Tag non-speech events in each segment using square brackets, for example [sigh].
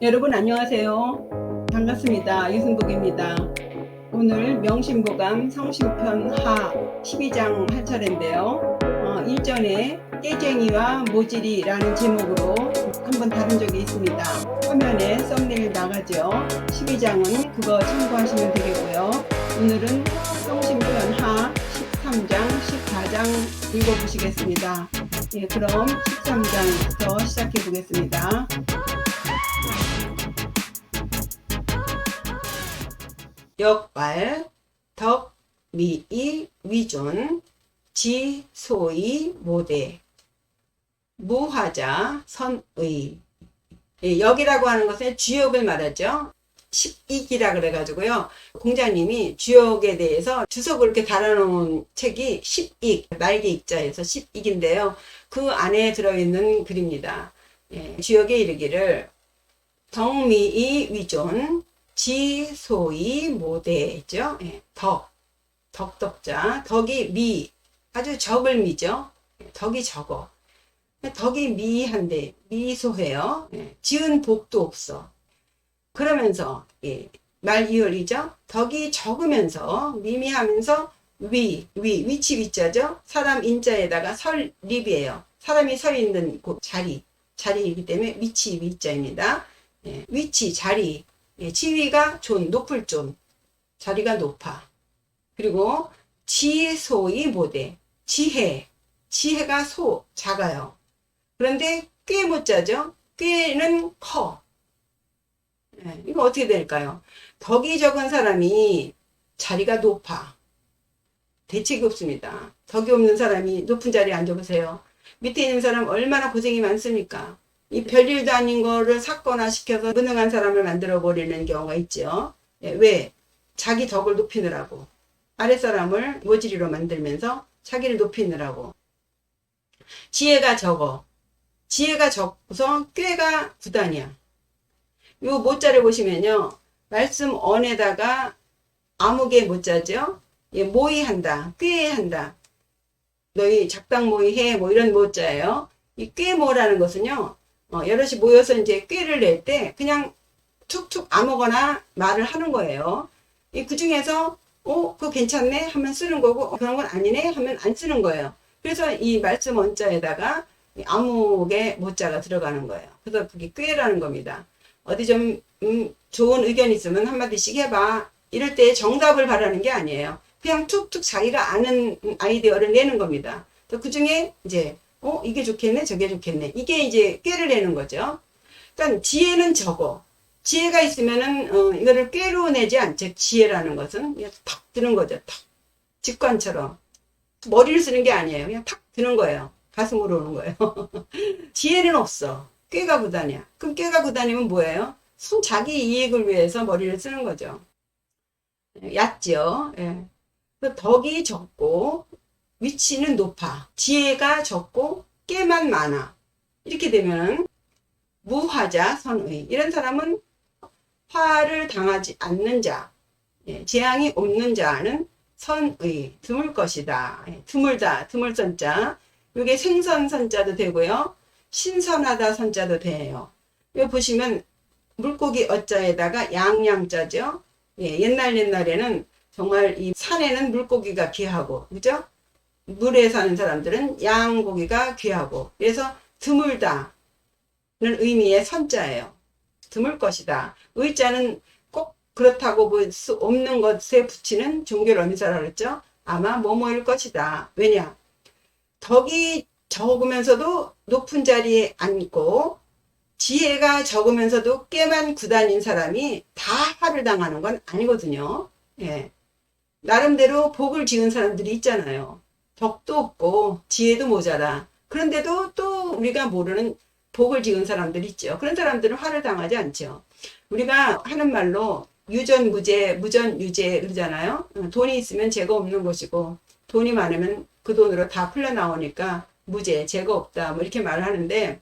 여러분 안녕하세요. 반갑습니다. 유승복입니다. 오늘 명심보감 성심편 하 12장 할 차례인데요. 어, 일전에 깨쟁이와 모질이라는 제목으로 한번 다룬 적이 있습니다. 화면에 썸네일 나가죠. 12장은 그거 참고하시면 되겠고요. 오늘은 성심편 하 13장, 14장 읽어보시겠습니다. 예, 그럼 13장부터 시작해 보겠습니다. 역발, 덕, 미이, 위존, 지, 소이, 모대, 무화자, 선의. 예, 역이라고 하는 것은 주역을 말하죠. 12기라 그래가지고요. 공자님이 주역에 대해서 주석을 이렇게 달아놓은 책이 10익, 날개 익자에서 10익인데요. 그 안에 들어있는 글입니다. 예, 주역에 이르기를 덕미이 위존, 지소이 모대죠. 예, 덕, 덕덕자, 덕이 미, 아주 적을 미죠. 예, 덕이 적어. 덕이 미한데 미소해요. 예, 지은 복도 없어. 그러면서 예, 말 이을이죠. 덕이 적으면서 미미하면서 위, 위, 위치 위자죠. 사람 인자에다가 설립이에요. 사람이 서 있는 곳 자리, 자리이기 때문에 위치 위자입니다. 예, 위치, 자리, 예, 지위가 존, 높을 존, 자리가 높아. 그리고 지소이 모대, 지혜, 지혜가 소, 작아요. 그런데 꽤 못 자죠? 꽤는 커. 예, 이거 어떻게 될까요? 덕이 적은 사람이 자리가 높아. 대책이 없습니다. 덕이 없는 사람이 높은 자리에 앉아보세요. 밑에 있는 사람 얼마나 고생이 많습니까? 이 별일도 아닌 거를 사건화 시켜서 무능한 사람을 만들어 버리는 경우가 있죠. 예, 왜? 자기 덕을 높이느라고. 아랫사람을 모지리로 만들면서 자기를 높이느라고. 지혜가 적어. 지혜가 적어서 꾀가 구단이야. 요 모자를 보시면요. 말씀 언에다가 아무개 모자죠. 예, 모의한다. 꾀한다. 너희 작당 모의해. 뭐 이런 모자예요. 이 꾀모라는 것은요. 어, 여럿이 모여서 이제 꾀를 낼 때 그냥 툭툭 아무거나 말을 하는 거예요. 이 그 중에서 어, 그거 괜찮네 하면 쓰는 거고 어, 그런 건 아니네 하면 안 쓰는 거예요. 그래서 이 말씀 원자에다가 이 암흑의 모자가 들어가는 거예요. 그래서 그게 꾀라는 겁니다. 어디 좀 음, 좋은 의견 있으면 한마디씩 해봐. 이럴 때 정답을 바라는 게 아니에요. 그냥 툭툭 자기가 아는 아이디어를 내는 겁니다. 그 중에 이제 어 이게 좋겠네 저게 좋겠네 이게 이제 꾀를 내는 거죠. 그러니까 지혜는 적어. 지혜가 있으면은 어, 이거를 꾀로 내지 않죠. 지혜라는 것은 그냥 탁 드는 거죠. 탁 직관처럼 머리를 쓰는 게 아니에요. 그냥 탁 드는 거예요. 가슴으로 오는 거예요. [laughs] 지혜는 없어. 꾀가 구단이야. 그럼 꾀가 구단이면 뭐예요? 순 자기 이익을 위해서 머리를 쓰는 거죠. 얕죠. 예. 그 덕이 적고 위치는 높아. 지혜가 적고 깨만 많아. 이렇게 되면 무화자 선의. 이런 사람은 화를 당하지 않는 자, 예, 재앙이 없는 자는 선의, 드물 것이다. 예, 드물다, 드물 선자. 이게 생선 선자도 되고요. 신선하다 선자도 돼요. 여기 보시면 물고기 어자에다가 양양자죠. 예, 옛날 옛날에는 정말 이 산에는 물고기가 귀하고, 그죠? 물에 사는 사람들은 양고기가 귀하고, 그래서 드물다는 의미의 선자예요. 드물 것이다. 의자는 꼭 그렇다고 볼 수 없는 것에 붙이는 종교를 언사라 그랬죠? 아마 뭐뭐일 것이다. 왜냐? 덕이 적으면서도 높은 자리에 앉고 지혜가 적으면서도 꽤만 구단인 사람이 다 화를 당하는 건 아니거든요. 예. 나름대로 복을 지은 사람들이 있잖아요. 덕도 없고 지혜도 모자라. 그런데도 또 우리가 모르는 복을 지은 사람들 있죠. 그런 사람들은 화를 당하지 않죠. 우리가 하는 말로 유전무죄, 무전유죄 그러잖아요. 어, 돈이 있으면 죄가 없는 것이고 돈이 많으면 그 돈으로 다 풀려 나오니까 무죄, 죄가 없다 뭐 이렇게 말을 하는데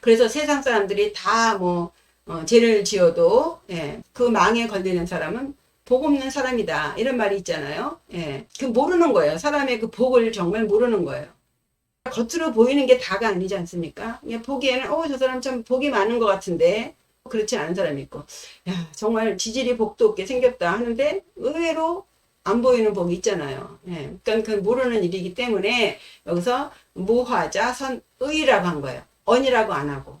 그래서 세상 사람들이 다뭐 어, 죄를 지어도 예, 그 망에 걸리는 사람은 복 없는 사람이다 이런 말이 있잖아요. 예, 그 모르는 거예요. 사람의 그 복을 정말 모르는 거예요. 겉으로 보이는 게 다가 아니지 않습니까? 보기에는 어 저 사람 참 복이 많은 것 같은데 그렇지 않은 사람이 있고, 야, 정말 지질이 복도 없게 생겼다 하는데, 의외로 안 보이는 복이 있잖아요. 예, 그러니까 그 모르는 일이기 때문에 여기서 무화자 선의라고 한 거예요. 언이라고 안 하고.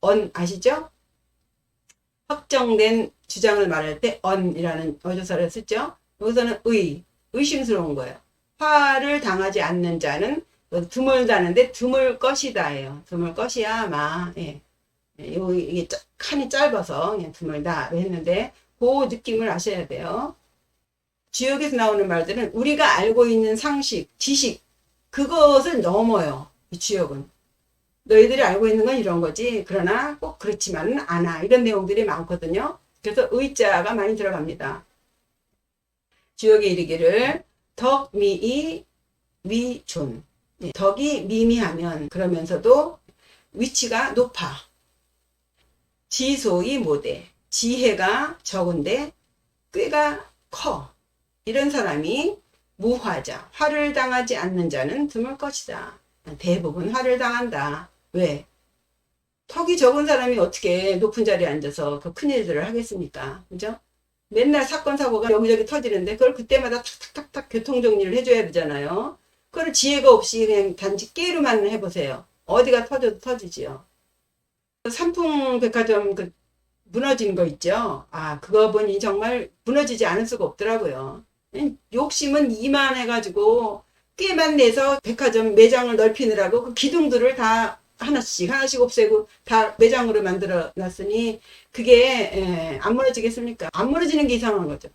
언 아시죠? 확정된 주장을 말할 때 언이라는 어조사를 쓰죠. 여기서는 의, 의심스러운 거예요. 화를 당하지 않는 자는 드물다는데 드물 것이다예요. 드물 것이야 마. 예. 예, 요 이게 짜- 칸이 짧아서 그냥 드물다 했는데 그 느낌을 아셔야 돼요. 지역에서 나오는 말들은 우리가 알고 있는 상식, 지식 그것을 넘어요. 이 지역은. 너희들이 알고 있는 건 이런 거지. 그러나 꼭 그렇지만은 않아. 이런 내용들이 많거든요. 그래서 의자가 많이 들어갑니다. 지역에 이르기를 덕, 미이, 위존. 예, 덕이 미미하면 그러면서도 위치가 높아. 지소이 모대. 지혜가 적은데 꾀가 커. 이런 사람이 무화자, 화를 당하지 않는 자는 드물 것이다. 대부분 화를 당한다. 왜? 턱이 적은 사람이 어떻게 높은 자리에 앉아서 그 큰일들을 하겠습니까? 그죠? 맨날 사건, 사고가 여기저기 터지는데 그걸 그때마다 탁탁탁탁 교통정리를 해줘야 되잖아요. 그걸 지혜가 없이 그냥 단지 깨로만 해보세요. 어디가 터져도 터지지요. 삼풍 백화점 그 무너진 거 있죠? 아, 그거 보니 정말 무너지지 않을 수가 없더라고요. 욕심은 이만해가지고 꽤만 내서 백화점 매장을 넓히느라고 그 기둥들을 다 하나씩 하나씩 없애고 다 매장으로 만들어 놨으니 그게 에, 안 무너지겠습니까? 안 무너지는 게 이상한 거죠.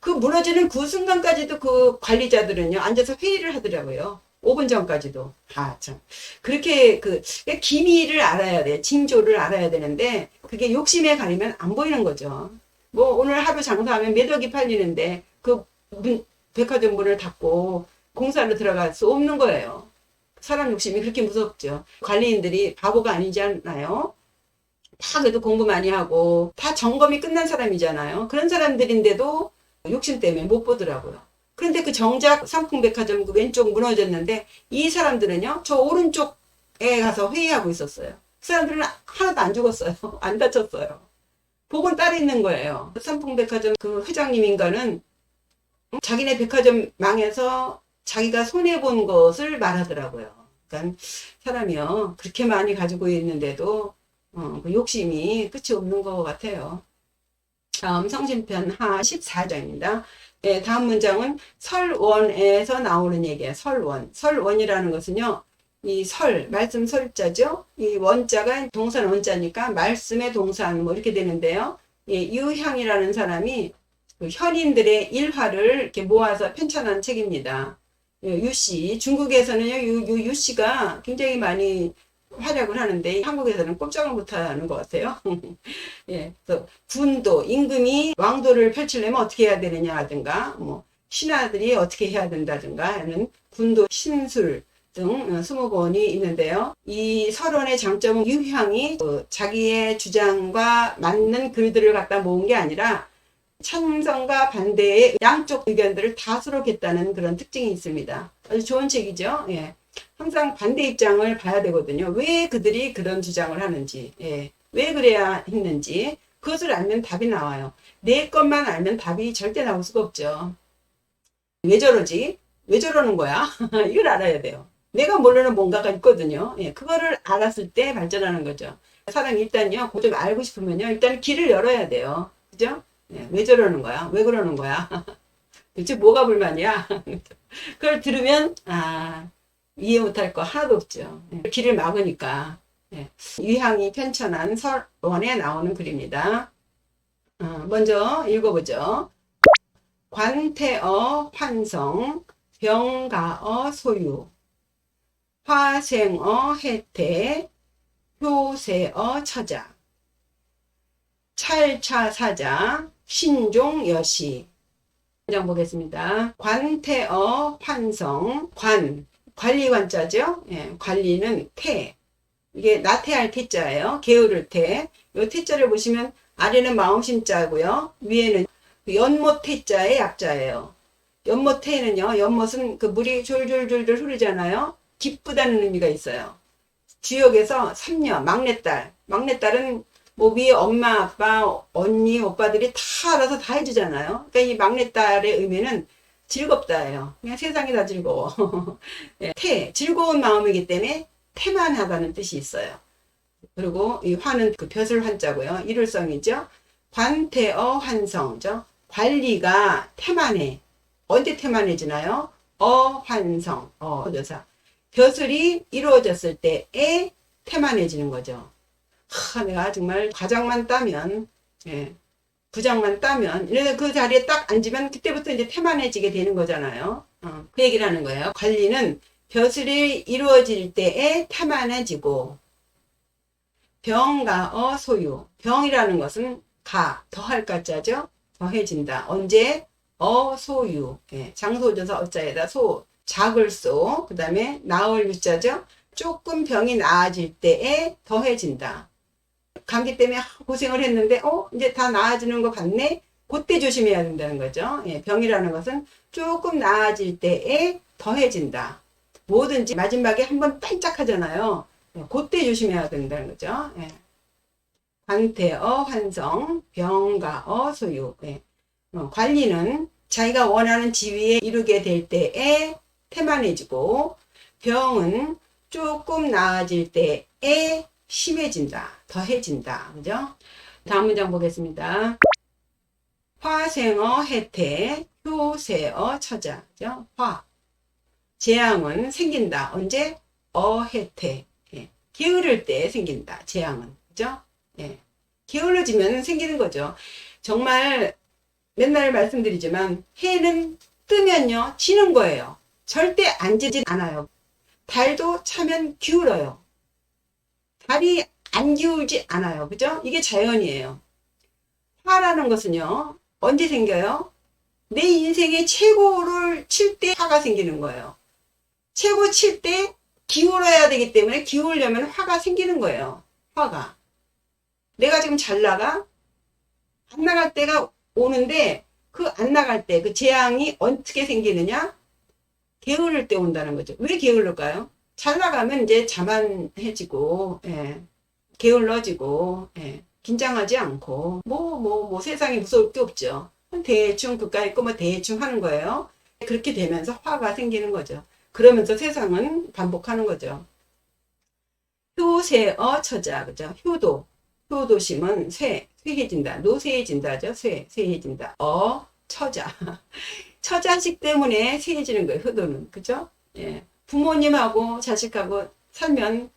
그 무너지는 그 순간까지도 그 관리자들은요 앉아서 회의를 하더라고요. 5분 전까지도. 아, 참. 그렇게 그, 기미를 알아야 돼. 징조를 알아야 되는데, 그게 욕심에 가리면 안 보이는 거죠. 뭐, 오늘 하루 장사하면 몇 억이 팔리는데, 그 문, 백화점 문을 닫고 공사를 들어갈 수 없는 거예요. 사람 욕심이 그렇게 무섭죠. 관리인들이 바보가 아니지 않나요? 다 그래도 공부 많이 하고, 다 점검이 끝난 사람이잖아요. 그런 사람들인데도 욕심 때문에 못 보더라고요. 그런데 그 정작 삼풍백화점 그 왼쪽 무너졌는데 이 사람들은요 저 오른쪽에 가서 회의하고 있었어요. 그 사람들은 하나도 안 죽었어요. [laughs] 안 다쳤어요. 복은 따로 있는 거예요. 삼풍백화점 그 회장님인가는 자기네 백화점 망해서 자기가 손해 본 것을 말하더라고요. 그러니까 사람이요 그렇게 많이 가지고 있는데도 어, 그 욕심이 끝이 없는 것 같아요. 다음 성신편 하 14장입니다. 네, 다음 문장은 설원에서 나오는 얘기예요. 설원. 설원이라는 것은요. 이 설, 말씀 설자죠. 이 원자가 동산 원자니까 말씀의 동산 뭐 이렇게 되는데요. 예, 유향이라는 사람이 그 현인들의 일화를 이렇게 모아서 편찬한 책입니다. 예, 유씨 중국에서는요 유, 유, 유 씨가 굉장히 많이 활약을 하는데 한국에서는 꼼짝을 못하는 것 같아요. [laughs] 예, 그래서 군도 임금이 왕도를 펼치려면 어떻게 해야 되느냐든가 뭐 신하들이 어떻게 해야 된다든가 하는 군도 신술 등 스무 권이 있는데요. 이 서론의 장점은 유향이 그 자기의 주장과 맞는 글들을 갖다 모은 게 아니라 찬성과 반대의 양쪽 의견들을 다 수록했다는 그런 특징이 있습니다. 아주 좋은 책이죠. 예. 항상 반대 입장을 봐야 되거든요. 왜 그들이 그런 주장을 하는지, 예. 왜 그래야 했는지, 그것을 알면 답이 나와요. 내 것만 알면 답이 절대 나올 수가 없죠. 왜 저러지? 왜 저러는 거야? [laughs] 이걸 알아야 돼요. 내가 모르는 뭔가가 있거든요. 예, 그거를 알았을 때 발전하는 거죠. 사람이 일단요, 좀 알고 싶으면요, 일단 길을 열어야 돼요. 그죠? 예, 왜 저러는 거야? 왜 그러는 거야? [laughs] 대체 뭐가 불만이야? [laughs] 그걸 들으면, 아, 이해 못할 거 하나도 없죠. 예, 길을 막으니까. 예, 유향이 편찬한 설원에 나오는 글입니다. 어, 먼저 읽어보죠. 관태어 환성, 병가어 소유, 화생어 혜태, 효세어 처자, 찰차사자, 신종여시. 장 보겠습니다. 관태어 환성, 관, 관리관자죠? 예, 관리는 태. 이게 나태할 태자예요. 게으를 태. 요 태자를 보시면 아래는 마음심자고요. 위에는 연못 태자의 약자예요. 연못 태는요. 연못은 그 물이 졸졸졸졸 흐르잖아요. 기쁘다는 의미가 있어요. 주역에서 삼녀, 막내딸. 막내딸은 뭐 위에 엄마, 아빠, 언니, 오빠들이 다 알아서 다 해주잖아요. 그러니까 이 막내딸의 의미는 즐겁다예요. 그냥 세상이 다 즐거워. [laughs] 예, 태, 즐거운 마음이기 때문에 태만하다는 뜻이 있어요. 그리고 이 화는 그 벼슬 환자고요. 일월성이죠. 관태어 환성죠. 관리가 태만해. 언제 태만해지나요? 어 환성, 어조사. 벼슬이 이루어졌을 때에 태만해지는 거죠. 하, 내가 정말 과장만 따면, 예, 부장만 따면, 그 자리에 딱 앉으면 그때부터 이제 태만해지게 되는 거잖아요. 어, 그 얘기를 하는 거예요. 관리는 벼슬이 이루어질 때에 태만해지고, 병가 어 소유. 병이라는 것은 가, 더할 가짜죠? 더해진다. 언제? 어 소유. 예, 장소조사 어자에다 소, 작을 소. 그 다음에 나을 유자죠? 조금 병이 나아질 때에 더해진다. 감기 때문에 고생을 했는데, 어, 이제 다 나아지는 것 같네? 그때 조심해야 된다는 거죠. 예, 병이라는 것은 조금 나아질 때에 더해진다. 뭐든지 마지막에 한번 반짝 하잖아요. 예, 그때 조심해야 된다는 거죠. 예. 관태어 환성, 병가어 소유. 예. 어, 관리는 자기가 원하는 지위에 이르게 될 때에 태만해지고, 병은 조금 나아질 때에 심해진다, 더해진다. 그죠? 다음 문장 보겠습니다. 화생어 혜태, 효세어 처자. 그죠? 화. 재앙은 생긴다. 언제? 어혜태. 예. 게으를 때 생긴다. 재앙은. 그죠? 예. 게을러지면 생기는 거죠. 정말 맨날 말씀드리지만 해는 뜨면요 지는 거예요. 절대 안 지진 않아요. 달도 차면 기울어요. 달이 안 기울지 않아요. 그죠? 이게 자연이에요. 화라는 것은요 언제 생겨요? 내 인생의 최고를 칠 때 화가 생기는 거예요. 최고 칠 때 기울어야 되기 때문에 기울려면 화가 생기는 거예요. 화가. 내가 지금 잘 나가? 안 나갈 때가 오는데 그 안 나갈 때 그 재앙이 어떻게 생기느냐? 게으를 때 온다는 거죠. 왜 게을를까요? 잘 나가면 이제 자만해지고 예, 게을러지고 예, 긴장하지 않고 뭐 뭐뭐 세상에 무서울 게 없죠. 대충 그까이 있고 뭐 대충 하는 거예요. 그렇게 되면서 화가 생기는 거죠. 그러면서 세상은 반복하는 거죠. 효세어 처자 그죠? 효도 효도심은 쇠, 쇠해진다. 노쇠해진다죠. 쇠, 쇠해진다. 어, 처자. [laughs] 처자식 때문에 쇠해지는 거예요. 효도는. 그죠? 예. 부모님하고 자식하고 살면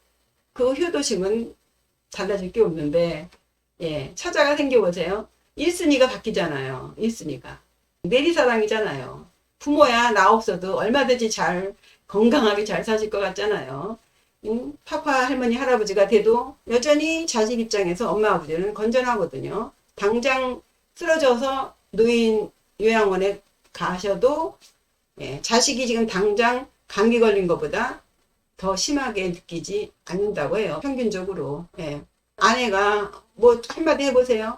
그 효도심은 달라질 게 없는데, 예. 처자가 생겨보세요. 1순위가 바뀌잖아요. 1순위가. 내리사랑이잖아요. 부모야, 나 없어도 얼마든지 잘, 건강하게 잘 사실 것 같잖아요. 음, 파파 할머니 할아버지가 돼도 여전히 자식 입장에서 엄마 아버지는 건전하거든요. 당장 쓰러져서 노인 요양원에 가셔도 예, 자식이 지금 당장 감기 걸린 것보다 더 심하게 느끼지 않는다고 해요. 평균적으로. 예. 아내가 뭐 한마디 해보세요.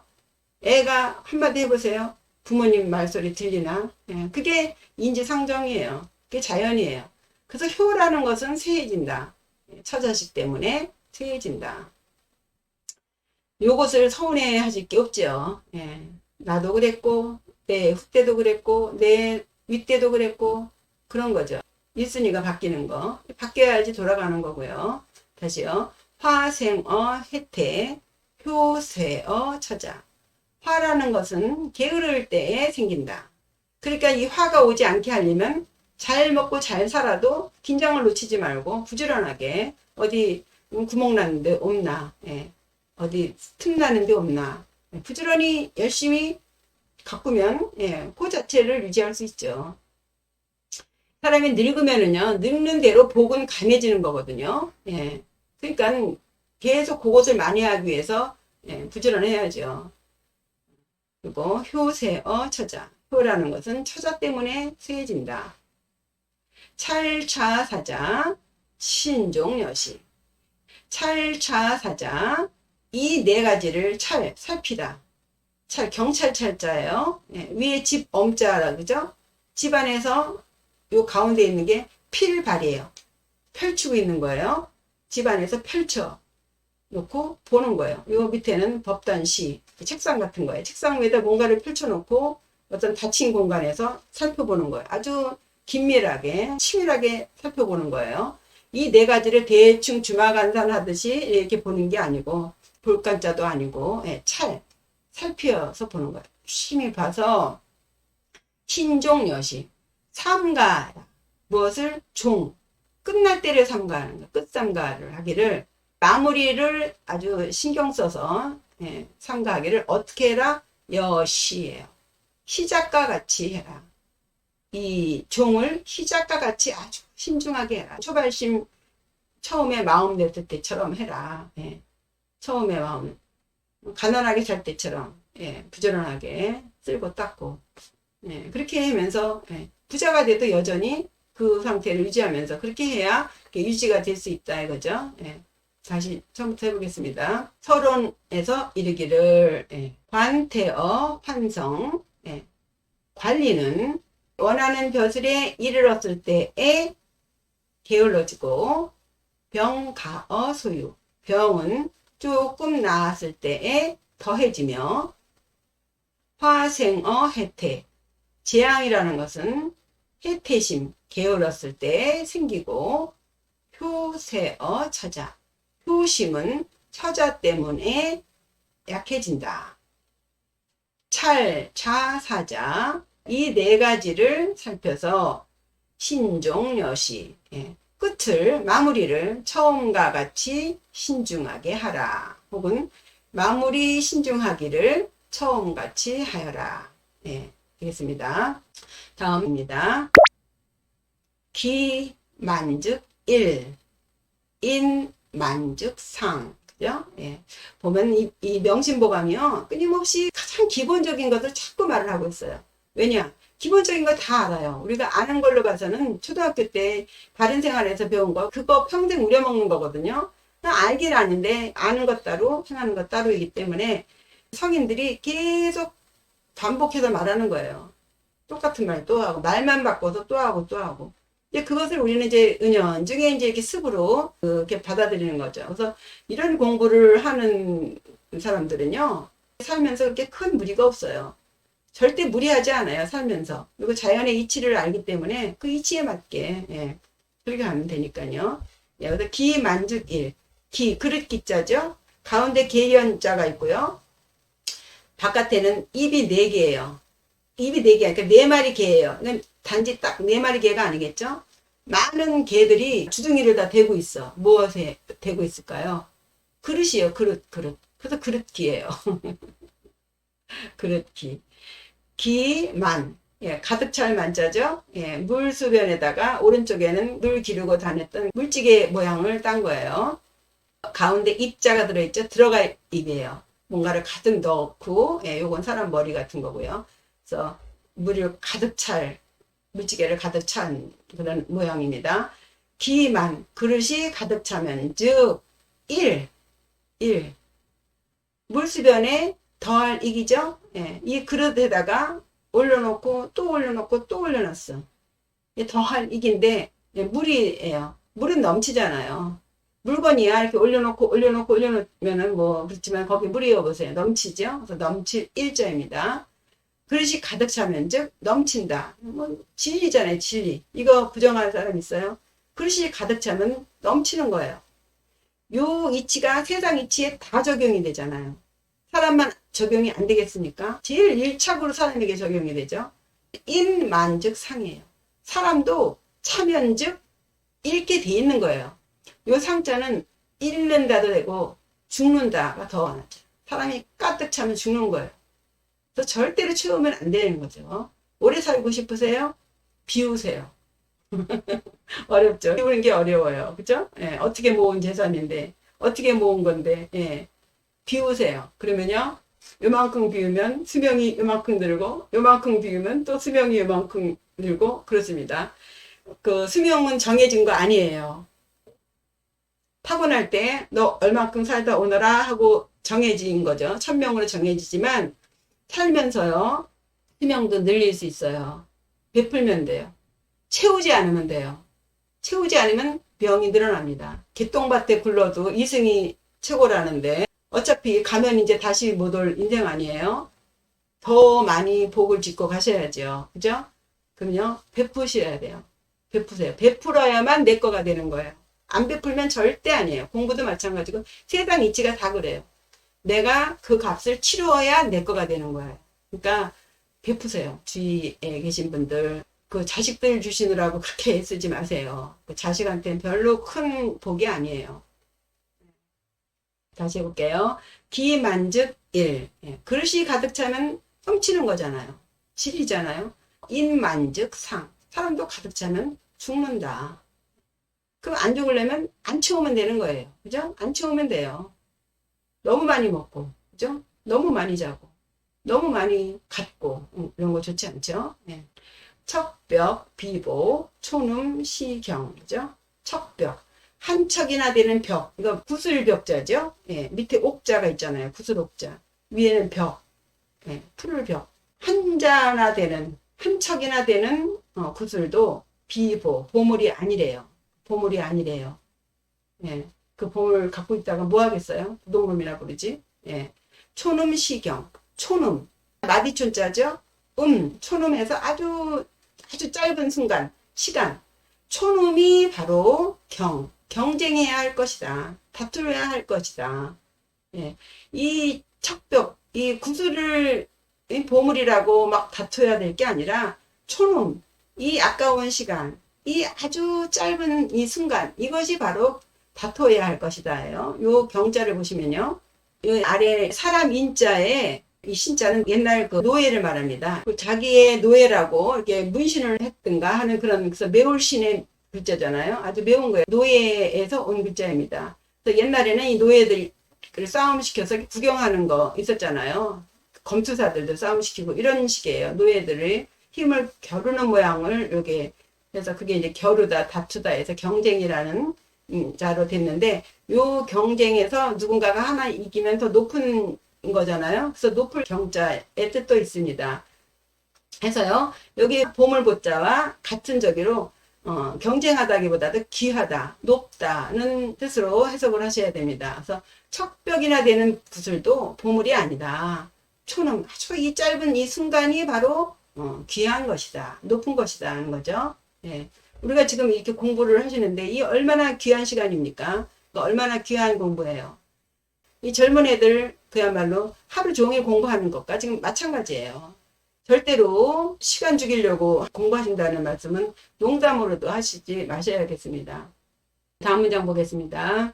애가 한마디 해보세요. 부모님 말소리 들리나? 예. 그게 인지상정이에요. 그게 자연이에요. 그래서 효라는 것은 세해진다. 처자식 때문에 세해진다. 요것을 서운해 하실 게 없죠. 예. 나도 그랬고, 내 후때도 그랬고, 내 윗때도 그랬고, 그런 거죠. 1순위가 바뀌는 거. 바뀌어야지 돌아가는 거고요. 다시요. 화생어 혜태, 효세어 처자. 화라는 것은 게으를 때에 생긴다. 그러니까 이 화가 오지 않게 하려면 잘 먹고 잘 살아도 긴장을 놓치지 말고 부지런하게 어디 구멍 났는데 없나 예. 어디 틈 나는데 없나 예. 부지런히 열심히 가꾸면 예. 그 자체를 유지할 수 있죠. 사람이 늙으면은요 늙는 대로 복은 강해지는 거거든요. 예. 그러니까 계속 그것을 많이 하기 위해서 예. 부지런해야죠. 그리고 효세어 처자 효라는 것은 처자 때문에 세해진다. 찰차사자, 신종여시. 찰차사자, 이 네 가지를 찰, 살피다. 찰, 경찰찰자예요. 예, 위에 집 엄자라, 그죠? 집 안에서 요 가운데 있는 게 필발이에요. 펼치고 있는 거예요. 집 안에서 펼쳐. 놓고 보는 거예요. 요 밑에는 법단시 책상 같은 거예요. 책상 위에다 뭔가를 펼쳐놓고 어떤 닫힌 공간에서 살펴보는 거예요. 아주 긴밀하게 치밀하게 살펴보는 거예요. 이 네 가지를 대충 주마간산 하듯이 이렇게 보는 게 아니고 볼간자도 아니고 예, 찰 살피어서 보는 거예요. 심히 봐서 신종 여시 삼가 무엇을 종 끝날 때를 삼가하는 거 끝삼가를 하기를 마무리를 아주 신경 써서 예, 삼가하기를 어떻게 해라 여시예요. 시작과 같이 해라. 이 종을 시작과 같이 아주 신중하게 해라. 초발심 처음에 마음 냈을 때처럼 해라. 예. 처음에 마음 가난하게 살 때처럼 예, 부지런하게 쓸고 닦고 예, 그렇게 하면서 예, 부자가 돼도 여전히 그 상태를 유지하면서 그렇게 해야 유지가 될 수 있다 이거죠. 예. 다시 처음부터 해보겠습니다. 서론에서 이르기를 예, 관태어 환성 예, 관리는 원하는 벼슬에 이르렀을 때에 게을러지고 병가어 소유 병은 조금 나았을 때에 더해지며 화생어 해태 재앙이라는 것은 해태심 게을렀을 때 생기고 효세어 처자 효심은 처자 때문에 약해진다. 찰, 자, 사자 이 네 가지를 살펴서 신종여시 예, 끝을 마무리를 처음과 같이 신중하게 하라. 혹은 마무리 신중하기를 처음같이 하여라. 예, 되겠습니다. 다음입니다. 기 만즉 일, 인 만즉 상. 그죠? 예. 보면 이, 이 명심보감이요. 끊임없이 가장 기본적인 것을 자꾸 말을 하고 있어요. 왜냐? 기본적인 거 다 알아요. 우리가 아는 걸로 봐서는 초등학교 때 바른 생활에서 배운 거, 그거 평생 우려먹는 거거든요. 알긴 아는데, 아는 것 따로, 행하는 것 따로이기 때문에 성인들이 계속 반복해서 말하는 거예요. 똑같은 말 또 하고, 말만 바꿔서 또 하고 또 하고. 이제 그것을 우리는 이제 은연중에 이제 이렇게 습으로 이렇게 받아들이는 거죠. 그래서 이런 공부를 하는 사람들은요, 살면서 그렇게 큰 무리가 없어요. 절대 무리하지 않아요, 살면서. 그리고 자연의 이치를 알기 때문에 그 이치에 맞게, 예, 그렇게 하면 되니까요. 예, 그래서 기, 만죽, 일. 기, 그릇 기자죠? 가운데 개연자가 있고요. 바깥에는 입이 네 개예요. 입이 네 개, 그러니까 네 마리 개예요. 단지 딱네 마리 개가 아니겠죠? 많은 개들이 주둥이를 다 대고 있어. 무엇에 대고 있을까요? 그릇이에요, 그릇, 그릇. 그래서 그릇기예요. [laughs] 그릇기. 기 만. 예, 가득 찰 만자죠. 예, 물수변에다가 오른쪽에는 물 기르고 다녔던 물찌개 모양을 딴 거예요. 가운데 입자가 들어있죠. 들어가 입이에요. 뭔가를 가득 넣고, 예, 요건 사람 머리 같은 거고요. 그래서 물을 가득 찰, 물찌개를 가득 찬 그런 모양입니다. 기만, 그릇이 가득 차면, 즉, 일, 일. 물수변에 더할 이기죠? 예, 이 그릇에다가 올려놓고 또 올려놓고 또 올려놨어. 더할 이긴데 예, 물이에요. 물은 넘치잖아요. 물건이야 이렇게 올려놓고 올려놓고 올려놓으면은 뭐 그렇지만 거기 물이어 보세요. 넘치죠? 그래서 넘칠 일자입니다. 그릇이 가득 차면 즉 넘친다. 뭐 진리잖아요. 진리. 이거 부정할 사람 있어요? 그릇이 가득 차면 넘치는 거예요. 요 이치가 세상 이치에 다 적용이 되잖아요. 사람만 적용이 안 되겠습니까? 제일 일착으로 사람에게 적용이 되죠. 인만 즉 상이에요. 사람도 차면 즉 읽게 돼 있는 거예요. 요 상자는 읽는다도 되고 죽는다가 더 많았죠. 사람이 가득 차면 죽는 거예요. 그래서 절대로 채우면 안 되는 거죠. 오래 살고 싶으세요? 비우세요. [laughs] 어렵죠. 비우는 게 어려워요. 그죠? 예, 어떻게 모은 재산인데, 어떻게 모은 건데, 예, 비우세요. 그러면요, 요만큼 비우면 수명이 요만큼 늘고, 요만큼 비우면 또 수명이 요만큼 늘고, 그렇습니다. 그 수명은 정해진 거 아니에요. 타고날 때너 얼만큼 살다 오너라 하고 정해진 거죠. 천명으로 정해지지만 살면서요. 수명도 늘릴 수 있어요. 베풀면 돼요. 채우지 않으면 돼요. 채우지 않으면 병이 늘어납니다. 개똥밭에 굴러도 이승이 최고라는데 어차피 가면 이제 다시 못 올 인생 아니에요? 더 많이 복을 짓고 가셔야죠. 그죠? 그럼요, 베푸셔야 돼요. 베푸세요. 베풀어야만 내 거가 되는 거예요. 안 베풀면 절대 아니에요. 공부도 마찬가지고 세상 이치가 다 그래요. 내가 그 값을 치루어야 내 거가 되는 거예요. 그러니까 베푸세요. 주위에 계신 분들. 그 자식들 주시느라고 그렇게 [laughs] 쓰지 마세요. 그 자식한테는 별로 큰 복이 아니에요. 다시 해볼게요. 기만즉 일. 예, 그릇이 가득 차면 훔치는 거잖아요. 실이잖아요. 인만즉 상. 사람도 가득 차면 죽는다. 그럼 안 죽으려면 안 채우면 되는 거예요. 그죠? 안 채우면 돼요. 너무 많이 먹고, 그죠? 너무 많이 자고, 너무 많이 갖고, 음, 이런 거 좋지 않죠? 예. 척벽, 비보, 초름, 시경, 그죠? 척벽. 한 척이나 되는 벽. 이거 구슬벽자죠? 예, 밑에 옥자가 있잖아요. 구슬옥자. 위에는 벽. 예, 푸를 벽. 한 자나 되는, 한 척이나 되는 어, 구슬도 비보, 보물이 아니래요. 보물이 아니래요. 예, 그 보물 갖고 있다가 뭐 하겠어요? 부동rum이라 부르지? 예. 초놈 시경. 초놈. 마디촌자죠? 음, 초놈에서 아주, 아주 짧은 순간, 시간. 초놈이 바로 경. 경쟁해야 할 것이다. 다투어야 할 것이다. 예. 이 척벽, 이 구슬을 이 보물이라고 막 다투어야 될 게 아니라 초놈, 이 아까운 시간, 이 아주 짧은 이 순간, 이것이 바로 다투어야 할 것이다예요. 요 경자를 보시면요. 이 아래 사람 인자에 이 신자는 옛날 그 노예를 말합니다. 그 자기의 노예라고 이렇게 문신을 했든가 하는 그런 그래서 매울신의 글자잖아요. 아주 매운 거예요. 노예에서 온 글자입니다. 그래서 옛날에는 이 노예들 을 싸움시켜서 구경하는 거 있었잖아요. 검투사들도 싸움시키고 이런 식이에요. 노예들을 힘을 겨루는 모양을 여기 그래서 그게 이제 겨루다 다투다 해서 경쟁이라는 음, 자로 됐는데 요 경쟁에서 누군가가 하나 이기면 더 높은 거잖아요. 그래서 높을 경자의 뜻도 있습니다. 해서요 여기 보물보자와 같은 저기로 어, 경쟁하다기보다도 귀하다, 높다는 뜻으로 해석을 하셔야 됩니다. 그래서 척벽이나 되는 구슬도 보물이 아니다. 초는 아주 이 짧은 이 순간이 바로 어, 귀한 것이다, 높은 것이다 하는 거죠. 예. 우리가 지금 이렇게 공부를 하시는데 이 얼마나 귀한 시간입니까? 그 얼마나 귀한 공부예요. 이 젊은 애들 그야말로 하루 종일 공부하는 것과 지금 마찬가지예요. 절대로 시간 죽이려고 공부하신다는 말씀은 농담으로도 하시지 마셔야겠습니다. 다음 문장 보겠습니다.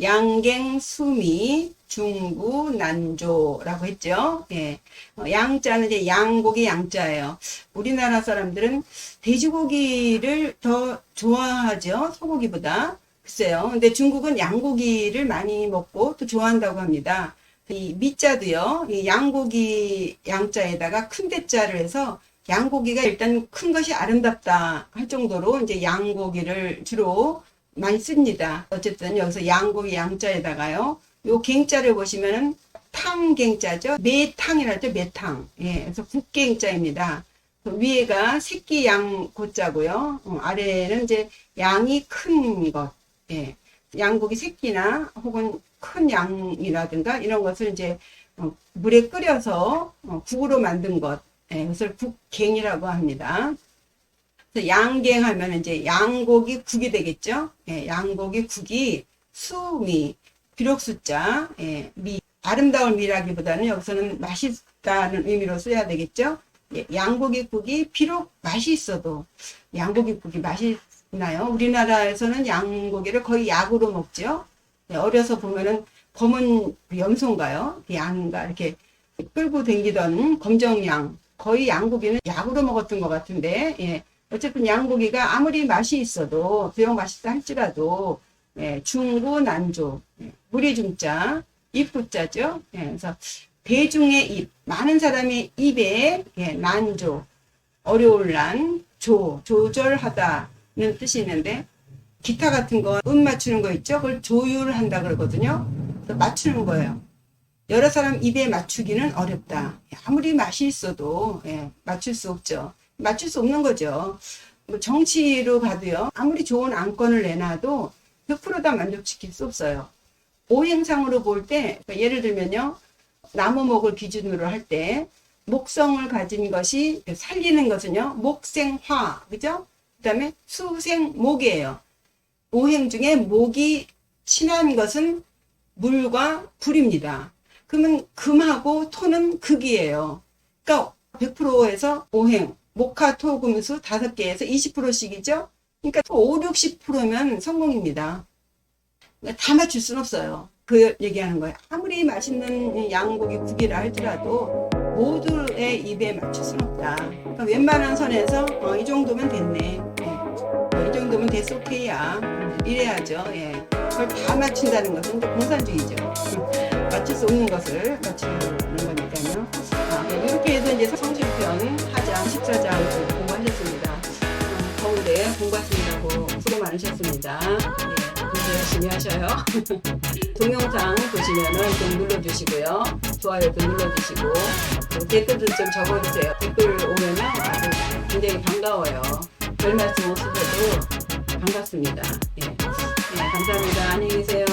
양갱수미 중구 난조라고 했죠. 예. 어, 양자는 이제 양고기 양자예요. 우리나라 사람들은 돼지고기를 더 좋아하죠. 소고기보다. 글쎄요. 근데 중국은 양고기를 많이 먹고 또 좋아한다고 합니다. 이 미자도요, 이 양고기 양자에다가 큰 대자를 해서 양고기가 일단 큰 것이 아름답다 할 정도로 이제 양고기를 주로 많이 씁니다. 어쨌든 여기서 양고기 양자에다가요, 요 갱자를 보시면은 탕갱자죠. 매탕이라죠, 매탕. 예, 그래서 국갱자입니다. 그 위에가 새끼 양 고자고요. 어, 아래는 이제 양이 큰 것. 예. 양고기 새끼나 혹은 큰 양이라든가 이런 것을 이제 어, 물에 끓여서 어, 국으로 만든 것, 예, 그것을 국갱이라고 합니다. 양갱하면 이제 양고기 국이 되겠죠. 예, 양고기 국이 수미, 비록 숫자, 예, 미, 아름다운 미라기보다는 여기서는 맛있다는 의미로 써야 되겠죠. 예, 양고기 국이 비록 맛이 있어도 양고기 국이 맛있나요? 우리나라에서는 양고기를 거의 약으로 먹죠. 네, 어려서 보면은 검은 염소인가요? 그 양인가 이렇게 끌고 댕기던 검정양 거의 양고기는 약으로 먹었던 것 같은데 예. 어쨌든 양고기가 아무리 맛이 있어도 비록 맛있다 할지라도 예, 중구 난조 예, 무리 중자 입구자죠. 예, 그래서 대중의 입 많은 사람의 입에 예, 난조 어려울 난 조 조절하다는 뜻이 있는데 기타 같은 거 음 맞추는 거 있죠? 그걸 조율한다 그러거든요. 맞추는 거예요. 여러 사람 입에 맞추기는 어렵다. 아무리 맛이 있어도 예, 맞출 수 없죠. 맞출 수 없는 거죠. 뭐 정치로 봐도요. 아무리 좋은 안건을 내놔도 100%다 만족시킬 수 없어요. 오행상으로 볼 때, 그러니까 예를 들면요. 나무목을 기준으로 할 때, 목성을 가진 것이 살리는 것은요. 목생화, 그죠? 그 다음에 수생목이에요. 오행 중에 목이 친한 것은 물과 불입니다. 그러면 금하고 토는 극이에요. 그러니까 100%에서 오행, 목화, 토, 금수 다섯 개에서 20%씩이죠. 그러니까 5, 60%면 성공입니다. 그러니까 다 맞출 수는 없어요. 그 얘기하는 거예요. 아무리 맛있는 양고기 국이라 할지라도 모두의 입에 맞출 수는 없다. 그러니까 웬만한 선에서 어, 이 정도면 됐네. 예. 어, 이 정도면 됐어 오케이야. 이래야죠. 예. 그걸 다 맞춘다는 것은 또 공산주의죠. 맞출 수 없는 것을 맞추는 거니까요. 아, 네, 이렇게 해서 이제 성실편 하장 14장 공부하셨습니다. 어, 더운데 공부하시느라고 수고 많으셨습니다. 예, 공부 열심히 하셔요. [laughs] 동영상 보시면은 좀 눌러주시고요. 좋아요도 눌러주시고 또 댓글도 좀 적어주세요. 댓글 오면은 아주 굉장히 반가워요. 별 말씀 없으셔도 반갑습니다. 예. 네, 감사합니다. 안녕히 계세요.